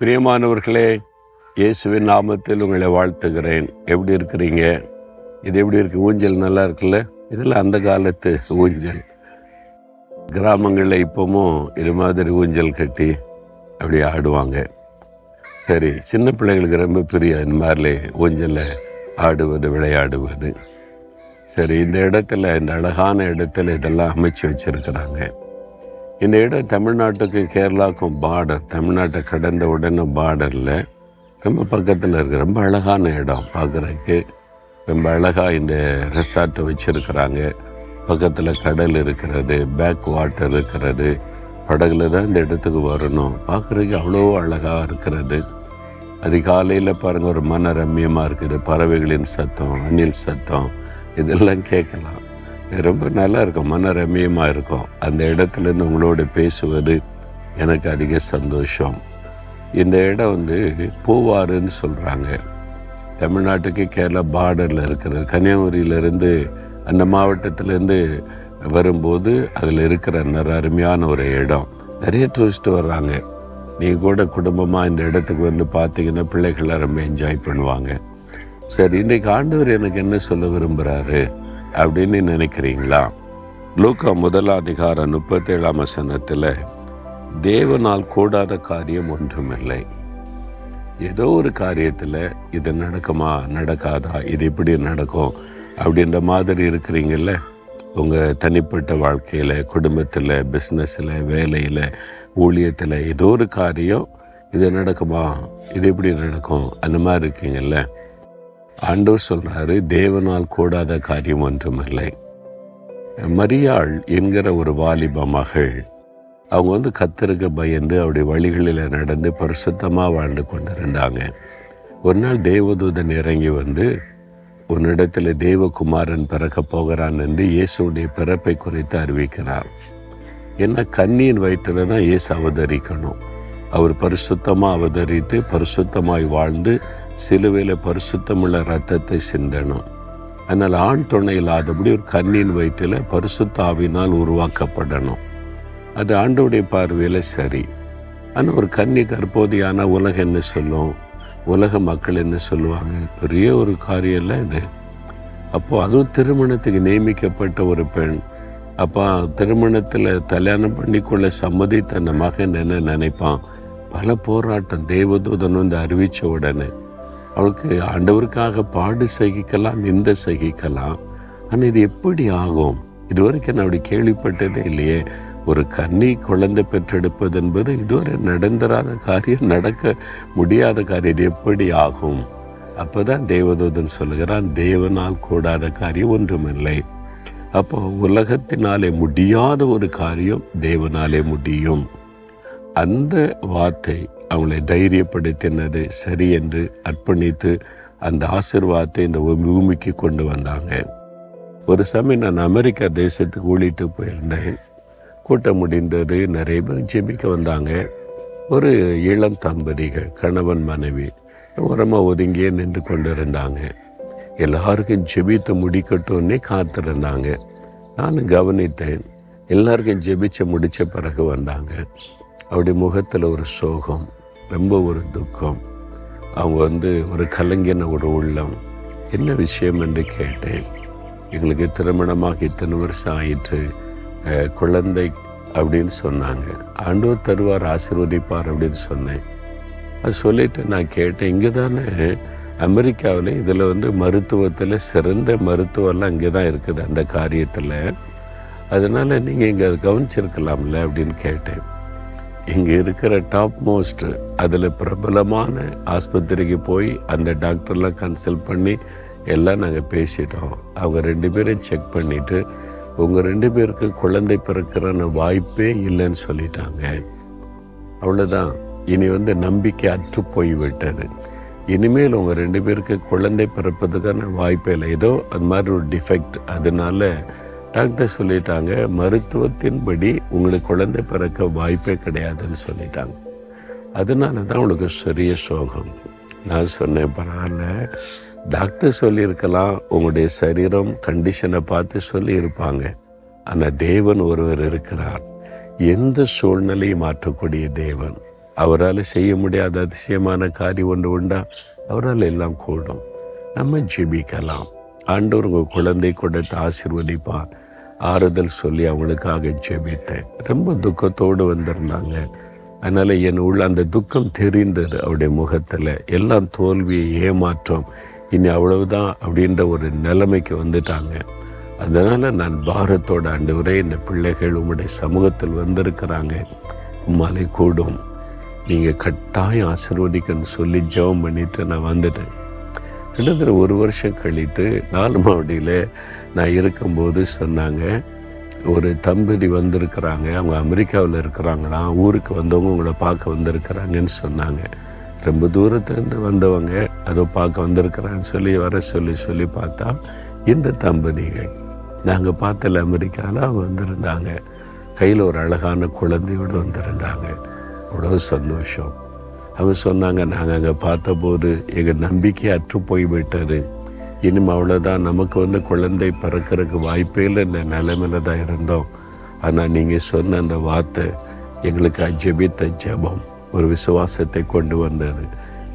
பிரியமானவர்களே இயேசுவின் நாமத்தில் உங்களை வாழ்த்துகிறேன். எப்படி இருக்கிறீங்க? இது எப்படி இருக்கு? ஊஞ்சல் நல்லா இருக்குல்ல? இதில் அந்த காலத்து ஊஞ்சல். கிராமங்களில் இப்போவும் இது மாதிரி ஊஞ்சல் கட்டி அப்படி ஆடுவாங்க. சரி சின்ன பிள்ளைங்களுக்கு ரொம்ப பிரியம் இந்த மாதிரி ஊஞ்சலில் ஆடுவது விளையாடுவது. சரி இந்த இடத்துல இந்த அழகான இடத்துல இதெல்லாம் அமைச்சு வச்சிருக்கிறாங்க. இந்த இடம் தமிழ்நாட்டுக்கும் கேரளாவுக்கும் பார்டர் தமிழ்நாட்டை கடந்த உடனே பார்டரில் ரொம்ப பக்கத்தில் இருக்குது ரொம்ப அழகான இடம் பார்க்குறதுக்கு ரொம்ப அழகாக இந்த ரெசார்ட்டை வச்சுருக்கிறாங்க. பக்கத்தில் கடல் இருக்கிறது பேக் வாட்டர் இருக்கிறது. படகுல தான் இந்த இடத்துக்கு வரணும். பார்க்குறதுக்கு அவ்வளோ அழகாக இருக்கிறது. அதிகாலையில் பாருங்கள் ஒரு மன ரம்மியமாக இருக்குது. பறவைகளின் சத்தம் அணில் சத்தம் இதெல்லாம் கேட்கலாம். ரொம்ப நல்லா இருக்கும் மன ரம்யமாக இருக்கும் அந்த இடத்துலேருந்து உங்களோட பேசுவது எனக்கு அதிக சந்தோஷம். இந்த இடம் வந்து பூவாறுன்னு சொல்கிறாங்க தமிழ்நாட்டுக்கு கேரளா பார்டரில் இருக்கிறது கன்னியாகுமரியிலேருந்து அந்த மாவட்டத்திலேருந்து வரும்போது அதில் இருக்கிற நல்ல அருமையான ஒரு இடம். நிறைய டூரிஸ்ட் வர்றாங்க. நீங்கள் கூட குடும்பமாக இந்த இடத்துக்கு வந்து பார்த்தீங்கன்னா பிள்ளைகள்லாம் ரொம்ப என்ஜாய் பண்ணுவாங்க. சரி இன்றைக்கு ஆண்டவர் எனக்கு என்ன சொல்ல விரும்புகிறாரு அப்படின்னு நினைக்கிறீங்களா? லூக்கா முதலாம் அதிகாரம் முப்பத்தேழாம் வசனத்தில் தேவனால் கூடாத காரியம் ஒன்றுமில்லை. ஏதோ ஒரு காரியத்தில் இது நடக்குமா நடக்காதா இது இப்படி நடக்கும்? அப்படின்ற மாதிரி இருக்கிறீங்கல்ல? உங்கள் தனிப்பட்ட வாழ்க்கையில் குடும்பத்தில் பிஸ்னஸில் வேலையில் ஊழியத்தில் ஏதோ ஒரு காரியம் இது நடக்குமா இது எப்படி நடக்கும் அந்த மாதிரி இருக்கீங்கல்ல? ஆண்டவர் சொல்கிறாரு தேவனால் கூடாத காரியம் ஒன்றுமில்லை. மரியாள் என்கிற ஒரு வாலிப மகள் அவங்க வந்து கத்தருக்கு பயந்து அவருடைய வழிகளில் நடந்து பரிசுத்தமாக வாழ்ந்து கொண்டிருந்தாங்க. ஒரு நாள் தேவதூதன் இறங்கி வந்து உன்னிடத்தில் தேவகுமாரன் பிறக்க போகிறான் என்று இயேசுடைய பிறப்பை குறித்து அறிவிக்கிறார். என்ன கண்ணியின் வயிற்றில் தான் இயேசு அவதரிக்கணும். அவர் பரிசுத்தமாக அவதரித்து பரிசுத்தமாய் வாழ்ந்து சிலுவையில் பரிசுத்தமுள்ள ரத்தத்தை சிந்தணும். அதனால் ஆண் துணை இல்லாதபடி ஒரு கண்ணின் வயிற்றில் பரிசுத்தாவினால் உருவாக்கப்படணும். அது ஆண்டோடைய பார்வையில் சரி. ஆனால் ஒரு கன்னி கற்போதியான உலகம் என்ன சொல்லும்? உலக மக்கள் என்ன சொல்லுவாங்க? பெரிய ஒரு காரியம் இல்லை இது. அப்போது அதுவும் திருமணத்துக்கு நியமிக்கப்பட்ட ஒரு பெண். அப்போ திருமணத்தில் கல்யாணம் பண்ணிக்கொள்ள சம்மதித்த அந்த மகன் என்ன நினைப்பான்? பல போராட்டம் தேவதூதன் வந்து அறிவித்த உடனே. அவளுக்கு ஆண்டவருக்காக பாடு சகிக்கலாம் நிந்த சகிக்கலாம். ஆனால் இது எப்படி ஆகும்? இதுவரைக்கும் நான் அப்படி கேள்விப்பட்டதே இல்லையே. ஒரு கன்னி குழந்தை பெற்றெடுப்பது என்பது இதுவரை நடந்தராத காரியம் நடக்க முடியாத காரியம். இது எப்படி ஆகும்? அப்போதான் தேவதூதன் சொல்லுகிறான் தேவனால் கூடாத காரியம் ஒன்றுமில்லை. அப்போ உலகத்தினாலே முடியாத ஒரு காரியம் தேவனாலே முடியும். அந்த வார்த்தை அவங்களை தைரியப்படுத்தினது சரி என்று அர்ப்பணித்து அந்த ஆசிர்வாதத்தை இந்த பூமிக்கு கொண்டு வந்தாங்க. ஒரு சமயம் நான் அமெரிக்கா தேசத்துக்கு ஊழித்து போயிருந்தேன். கூட்டம் முடிந்தது நிறைய பேர் ஜெபிக்க வந்தாங்க. ஒரு இளம் தம்பதிகள் கணவன் மனைவி உரமாக ஒதுங்கியே நின்று கொண்டு இருந்தாங்க எல்லாருக்கும் ஜெபித்து முடிக்கட்டும்னே காத்திருந்தாங்க. நானும் கவனித்தேன் எல்லாருக்கும் ஜெபிச்சு முடித்த பிறகு வந்தாங்க. அவருடைய முகத்தில் ஒரு சோகம் ரொம்ப ஒரு துக்கம். அவங்க வந்து ஒரு கலங்கின ஒரு உள்ளம். என்ன விஷயம் என்று கேட்டேன். எங்களுக்கு திருமணமாக இத்தனை வருஷம் ஆயிற்று. குழந்தை அப்படின்னு சொன்னாங்க. ஆண்டோர் தருவார் ஆசீர்வதிப்பார் அப்படின்னு சொன்னேன். அது சொல்லிட்டு நான் கேட்டேன் இங்கே தானே அமெரிக்காவில் இதில் வந்து மருத்துவத்தில் சிறந்த மருத்துவம்லாம் இங்கே தான் இருக்குது அந்த காரியத்தில். அதனால் நீங்கள் இங்கே கவனிச்சிருக்கலாம்ல? அப்படின்னு கேட்டேன். இங்கே இருக்கிற டாப் மோஸ்ட் அதில் பிரபலமான ஆஸ்பத்திரிக்கு போய் அந்த டாக்டர்லாம் கன்சல்ட் பண்ணி எல்லாம் நாங்கள் பேசிட்டோம். அவங்க ரெண்டு பேரையும் செக் பண்ணிவிட்டு உங்கள் ரெண்டு பேருக்கு குழந்தை பிறக்கிறான வாய்ப்பே இல்லைன்னு சொல்லிட்டாங்க. அவ்வளோதான் இனி வந்து நம்பிக்கை அற்று போய்விட்டது. இனிமேல் உங்கள் ரெண்டு பேருக்கு குழந்தை பிறப்பதுக்கான வாய்ப்பே இல்லை. ஏதோ அது மாதிரி ஒரு டிஃபெக்ட் அதனால டாக்டர் சொல்லிட்டாங்க மருத்துவத்தின்படி உங்களுக்கு குழந்தை பிறக்க வாய்ப்பே கிடையாதுன்னு சொல்லிட்டாங்க. அதனால தான் உங்களுக்கு சிறிய சோகம். நான் சொன்னேன் பரவாயில்ல. டாக்டர் சொல்லியிருக்கலாம் உங்களுடைய சரீரம் கண்டிஷனை பார்த்து சொல்லியிருப்பாங்க. ஆனால் தேவன் ஒருவர் இருக்கிறார். எந்த சூழ்நிலையும் மாற்றக்கூடிய தேவன். அவரால் செய்ய முடியாத அதிசயமான காரியம் ஒன்று உண்டா? அவரால் எல்லாம் கூடும். நம்ம ஜெபிக்கலாம். ஆண்டவர் உங்கள் குழந்தை கொடுத்து ஆசிர்வதிப்பார். ஆறுதல் சொல்லி அவங்களுக்காக ஜெபித்தேன். ரொம்ப துக்கத்தோடு வந்திருந்தாங்க. அதனால் என் உள்ள அந்த துக்கம் தெரிந்தது அவருடைய முகத்தில். எல்லாம் தோல்வியை ஏமாற்றம். இனி அவ்வளவுதான் அப்படின்ற ஒரு நிலைமைக்கு வந்துட்டாங்க. அதனால் நான் பாரத்தோட ஆண்டவரே இந்த பிள்ளைகள் உங்களுடைய சமூகத்தில் வந்திருக்கிறாங்க. மலை கூடும். நீங்கள் கட்டாயம் ஆசிர்வதிக்கன்னு சொல்லி ஜெபம் பண்ணிட்டு நான் வந்துட்டேன். கிட்டத்தட்ட ஒரு வருஷம் கழித்து நாலு மாவடியில் நான் இருக்கும்போது சொன்னாங்க ஒரு தம்பதி வந்திருக்கிறாங்க அவங்க அமெரிக்காவில் இருக்கிறாங்களாம் ஊருக்கு வந்தவங்க உங்களை பார்க்க வந்திருக்கிறாங்கன்னு சொன்னாங்க. ரொம்ப தூரத்துலேருந்து வந்தவங்க அதை பார்க்க வந்திருக்கிறான்னு சொல்லி வர சொல்லி சொல்லி பார்த்தா இந்த தம்பதிகள். நாங்கள் பார்த்தல அமெரிக்காவில் அவங்க வந்திருந்தாங்க. கையில் ஒரு அழகான குழந்தையோடு வந்திருந்தாங்க. அவ்வளோ சந்தோஷம். அவங்க சொன்னாங்க நாங்கள் அங்கே பார்த்தபோது எங்கள் நம்பிக்கை அற்று போய்விட்டது இனிமே அவ்வளோதான் நமக்கு வந்து குழந்தை பிறக்கிறதுக்கு வாய்ப்பே இல்லை. இந்த நிலைமையில தான் இருந்தோம். ஆனால் நீங்கள் சொன்ன அந்த வார்த்தை எங்களுக்கு அஜபித்த ஜெபம். ஒரு விசுவாசத்தை கொண்டு வந்தது.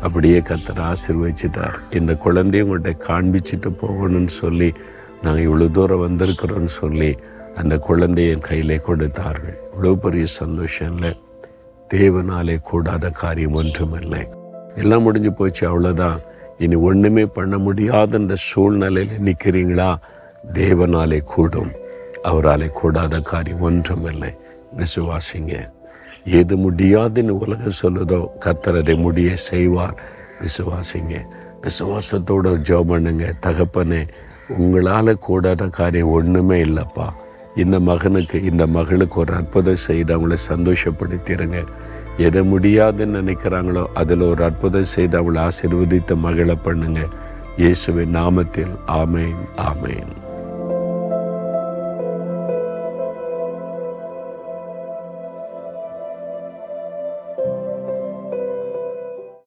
அப்படியே கத்தர் ஆசீர்வதிச்சிட்டார். இந்த குழந்தைய உங்கள்கிட்ட காண்பிச்சிட்டு போகணும்னு சொல்லி நாங்கள் இவ்வளோ தூரம் வந்திருக்கிறோன்னு சொல்லி அந்த குழந்தைய என் கையிலே கொடுத்தார்கள். இவ்வளோ பெரிய சந்தோஷம் இல்லை. தேவனாலே கூடாத காரியம் ஒன்றுமில்லை. எல்லாம் முடிஞ்சு போச்சு. அவ்வளோதான் இனி ஒன்றுமே பண்ண முடியாத இந்த சூழ்நிலையில் நிற்கிறீங்களா தேவனாலே கூடும். அவராலே கூடாத காரியம் ஒன்றுமில்லை. விசுவாசிங்க. எது முடியாதுன்னு உலகம் சொல்லுதோ கத்தரதை முடிய செய்வார். விசுவாசிங்க. விசுவாசத்தோட ஜோ பண்ணுங்க. தகப்பனே உங்களால் கூடாத காரியம் ஒன்றுமே இல்லைப்பா. இந்த மகனுக்கு இந்த மகளுக்கு ஒரு அற்புதம் செய்து அவங்கள சந்தோஷப்படுத்திடுங்க எதை முடியாதுன்னு நினைக்கிறாங்களோ அதில் ஒரு அற்புதம் செய்து அவளை ஆசீர்வதித்த மகளை பண்ணுங்க. இயேசுவின் நாமத்தில். ஆமேன் ஆமேன்.